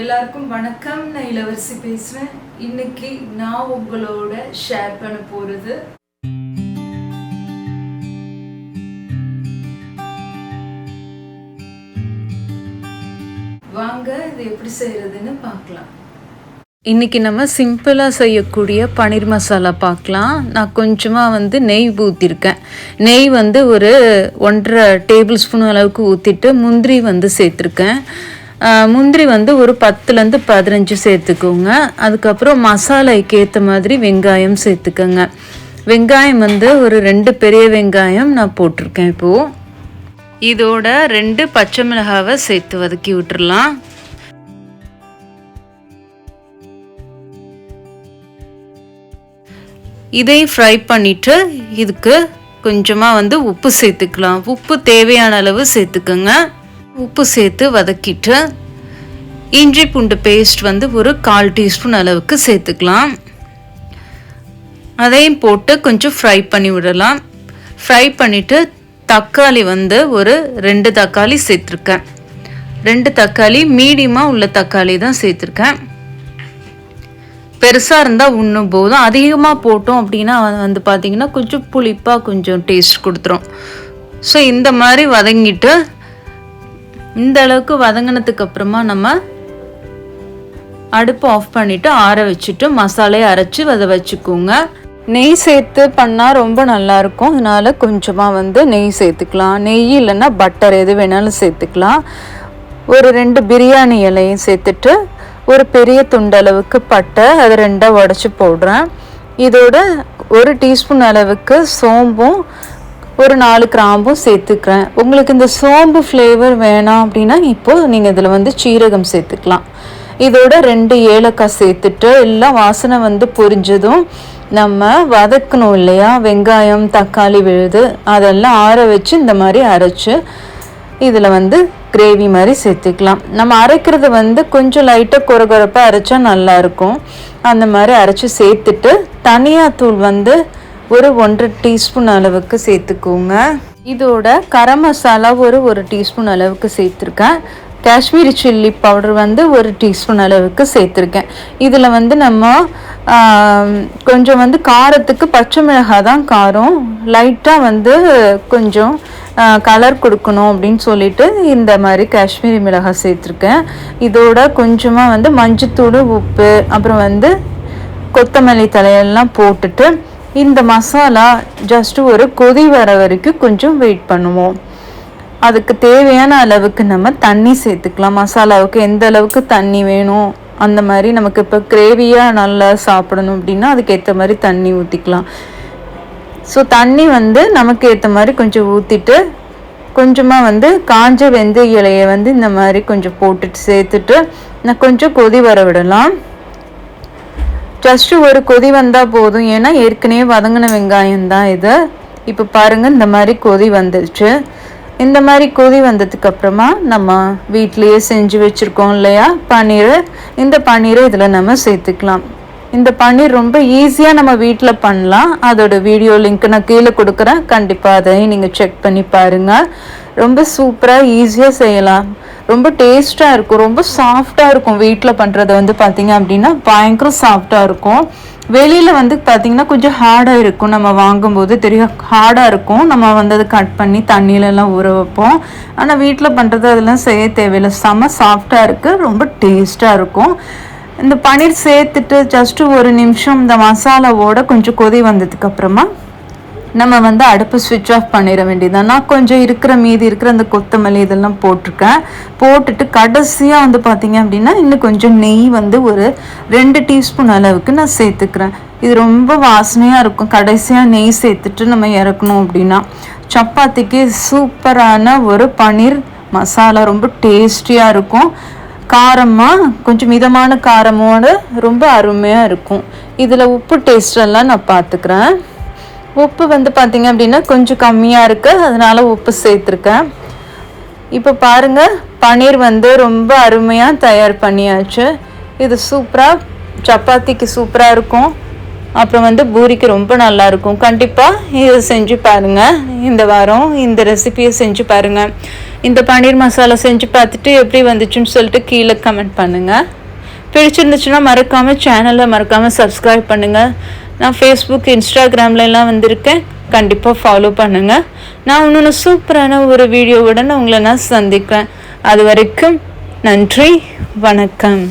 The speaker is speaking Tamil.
எல்லாருக்கும் வணக்கம். நான் இளவரசி பேசுகிறேன் இன்னைக்கு நான் உங்களோட ஷேர் பண்ண போகிறது வாங்க இது எப்படி செய்யறதுன்னு பார்க்கலாம். இன்றைக்கி நம்ம சிம்பிளாக செய்யக்கூடிய பன்னீர் மசாலா பார்க்கலாம். நான் கொஞ்சமாக வந்து நெய் ஊற்றிருக்கேன் நெய் வந்து ஒரு ஒன்றரை டேபிள் ஸ்பூன் அளவுக்கு ஊற்றிட்டு முந்திரி வந்து சேர்த்துருக்கேன். முந்திரி வந்து ஒரு பத்துலேருந்து பதினஞ்சு சேர்த்துக்கோங்க. அதுக்கப்புறம் மசாலாய்க்கு ஏற்ற மாதிரி வெங்காயம் சேர்த்துக்கோங்க. வெங்காயம் வந்து ஒரு ரெண்டு பெரிய வெங்காயம் நான் போட்டிருக்கேன் இப்போது இதோட ரெண்டு பச்சை மிளகாவை சேர்த்து வதக்கி விட்டுறலாம். இதையும் ஃப்ரை பண்ணிவிட்டு இதுக்கு கொஞ்சமாக வந்து உப்பு சேர்த்துக்கலாம். உப்பு தேவையான அளவு சேர்த்துக்கோங்க. உப்பு சேர்த்து வதக்கிட்டு இஞ்சி பூண்டு பேஸ்ட் வந்து ஒரு கால் டீஸ்பூன் அளவுக்கு சேர்த்துக்கலாம். அதையும் போட்டு கொஞ்சம் ஃப்ரை பண்ணி விடலாம். ஃப்ரை பண்ணிவிட்டு தக்காளி வந்து ஒரு ரெண்டு தக்காளி சேர்த்துருக்கேன். ரெண்டு தக்காளி மீடியமாக உள்ள தக்காளி தான் சேர்த்துருக்கேன். பெருசாக இருந்தால் உண்ணும் போதும். அதிகமாக போட்டோம் அப்படின்னா வந்து பார்த்திங்கன்னா கொஞ்சம் புளிப்பாக கொஞ்சம் டேஸ்ட் கொடுத்துரும். ஸோ இந்த மாதிரி வதங்கிட்டு இந்த அளவுக்கு வதங்கினதுக்கு அப்புறமா நம்ம அடுப்பு ஆஃப் பண்ணிவிட்டு ஆற வச்சுட்டு மசாலையை அரைச்சி அதை வச்சுக்கோங்க. நெய் சேர்த்து பண்ணால் ரொம்ப நல்லாயிருக்கும் அதனால கொஞ்சமாக வந்து நெய் சேர்த்துக்கலாம். நெய் இல்லைன்னா பட்டர் எது வேணாலும் சேர்த்துக்கலாம். ஒரு ரெண்டு பிரியாணி இலையும் சேர்த்துட்டு ஒரு பெரிய துண்டளவுக்கு பட்டை அதை ரெண்டாக உடச்சி போடுறேன். இதோட ஒரு டீஸ்பூன் அளவுக்கு சோம்பும் ஒரு நாலு கிராம்பும் சேர்த்துக்கிறேன். உங்களுக்கு இந்த சோம்பு ஃப்ளேவர் வேணாம் அப்படின்னா இப்போது நீங்கள் இதில் வந்து சீரகம் சேர்த்துக்கலாம். இதோட ரெண்டு ஏலக்காய் சேர்த்துட்டு எல்லாம் வாசனை வந்து பொரிஞ்சதும் நம்ம வதக்கணும் இல்லையா? வெங்காயம் தக்காளி விழுது அதெல்லாம் ஆற வச்சு இந்த மாதிரி அரைச்சு இதில் வந்து கிரேவி மாதிரி சேர்த்துக்கலாம். நம்ம அரைக்கிறது வந்து கொஞ்சம் லைட்டாக குறகுறப்பாக அரைச்சா நல்லாயிருக்கும் அந்த மாதிரி அரைச்சி சேர்த்துட்டு தனியாத்தூள் வந்து ஒரு ஒன்றரை டீஸ்பூன் அளவுக்கு சேர்த்துக்கோங்க. இதோட கரம் மசாலா ஒரு ஒரு டீஸ்பூன் அளவுக்கு சேர்த்துருக்கேன். காஷ்மீரி சில்லி பவுடர் வந்து ஒரு டீஸ்பூன் அளவுக்கு சேர்த்துருக்கேன். இதில் வந்து நம்ம கொஞ்சம் வந்து காரத்துக்கு பச்சை மிளகாய் தான் காரம். லைட்டாக வந்து கொஞ்சம் கலர் கொடுக்கணும் அப்படின்னு சொல்லிட்டு இந்த மாதிரி காஷ்மீரி மிளகாய் சேர்த்துருக்கேன். இதோட கொஞ்சமாக வந்து மஞ்சத்தூள் உப்பு அப்புறம் வந்து கொத்தமல்லி தலையெல்லாம் போட்டுட்டு இந்த மசாலா ஜஸ்ட் ஒரு கொதி வர வரைக்கும் கொஞ்சம் வெயிட் பண்ணுவோம். அதுக்கு தேவையான அளவுக்கு நம்ம தண்ணி சேர்த்துக்கலாம். மசாலாவுக்கு எந்த அளவுக்கு தண்ணி வேணும் அந்த மாதிரி நமக்கு இப்போ கிரேவியாக நல்லா சாப்பிடணும் அப்படின்னா அதுக்கேற்ற மாதிரி தண்ணி ஊற்றிக்கலாம் ஸோ தண்ணி வந்து நமக்கு ஏற்ற மாதிரி கொஞ்சம் ஊற்றிட்டு கொஞ்சமாக வந்து காஞ்ச வெந்தய இலையை வந்து இந்த மாதிரி கொஞ்சம் போட்டுட்டு சேர்த்துட்டு நான் கொஞ்சம் கொதி வர விடலாம். ஜஸ்ட் ஒரு கொதி வந்தால் போதும். ஏன்னா ஏற்கனவே வதங்கின வெங்காயம் தான் இது. இப்போ பாருங்கள் இந்த மாதிரி கொதி வந்துடுச்சு இந்த மாதிரி கொதி வந்ததுக்கு அப்புறமா நம்ம வீட்லேயே செஞ்சு வச்சுருக்கோம் இல்லையா? பன்னீர். இந்த பன்னீரை இதில் நம்ம சேர்த்துக்கலாம். இந்த பன்னீர் ரொம்ப ஈஸியாக நம்ம வீட்டில் பண்ணலாம். அதோட வீடியோ லிங்க் நான் கீழே கொடுக்குறேன். கண்டிப்பாக அதையும் நீங்கள் செக் பண்ணி பாருங்கள் ரொம்ப சூப்பராக ஈஸியாக செய்யலாம். ரொம்ப டேஸ்ட்டாக இருக்கும். ரொம்ப சாஃப்டாக இருக்கும் வீட்டில் பண்ணுறது வந்து பார்த்தீங்க அப்படின்னா பயங்கர சாஃப்டாக இருக்கும். வெளியில் வந்து பார்த்தீங்கன்னா கொஞ்சம் ஹார்டாக இருக்கும். நம்ம வாங்கும்போது தெரியும் ஹார்டாக இருக்கும். நம்ம வந்து அதை கட் பண்ணி தண்ணியிலலாம் ஊற வைப்போம். ஆனால் வீட்டில் பண்ணுறது அதெல்லாம் செய்ய தேவையில்லை. செம்ம சாஃப்டாக இருக்குது ரொம்ப டேஸ்ட்டாக இருக்கும். இந்த பன்னீர் சேர்த்துட்டு ஜஸ்ட்டு ஒரு நிமிஷம் இந்த மசாலாவோட கொஞ்சம் கொதி வந்ததுக்கப்புறமா நம்ம வந்து அடுப்பு ஸ்விட்ச் ஆஃப் பண்ணிட வேண்டியதான் நான் கொஞ்சம் இருக்கிற மீதி இருக்கிற அந்த கொத்தமல்லி இதெல்லாம் போட்டிருக்கேன். போட்டுட்டு கடைசியாக வந்து பார்த்தீங்க அப்படின்னா இன்னும் கொஞ்சம் நெய் வந்து ஒரு ரெண்டு டீஸ்பூன் அளவுக்கு நான் சேர்த்துக்கிறேன். இது ரொம்ப வாசனையாக இருக்கும். கடைசியாக நெய் சேர்த்துட்டு நம்ம இறக்கணும் அப்படின்னா. சப்பாத்திக்கு சூப்பரான ஒரு பன்னீர் மசாலா ரொம்ப டேஸ்டியாக இருக்கும். காரமாக கொஞ்சம் மிதமான காரமோடு ரொம்ப அருமையாக இருக்கும். இதில் உப்பு டேஸ்டெல்லாம் நான் பார்த்துக்கிறேன் உப்பு வந்து பார்த்திங்க அப்படின்னா கொஞ்சம் கம்மியாக இருக்குது அதனால் உப்பு சேர்த்துருக்கேன். இப்போ பாருங்கள் பன்னீர் வந்து ரொம்ப அருமையாக தயார் பண்ணியாச்சு. இது சூப்பராக சப்பாத்திக்கு சூப்பராக இருக்கும். அப்புறம் வந்து பூரிக்கு ரொம்ப நல்லா இருக்கும். கண்டிப்பாக இதை செஞ்சு பாருங்கள் இந்த வாரம் இந்த ரெசிபியை செஞ்சு பாருங்கள் இந்த பன்னீர் மசாலா செஞ்சு பார்த்துட்டு எப்படி வந்துச்சுன்னு சொல்லிட்டு கீழே கமெண்ட் பண்ணுங்கள் பிடிச்சிருந்துச்சுன்னா மறக்காமல் சேனலை மறக்காமல் சப்ஸ்கிரைப் பண்ணுங்கள் நான் ஃபேஸ்புக் இன்ஸ்டாகிராம்லலாம் வந்திருக்கேன். கண்டிப்பாக ஃபாலோ பண்ணுங்கள் நான் இன்னொன்று சூப்பரான ஒரு வீடியோவுடன் உங்களை நான் சந்திக்கிறேன் அது வரைக்கும் நன்றி வணக்கம்.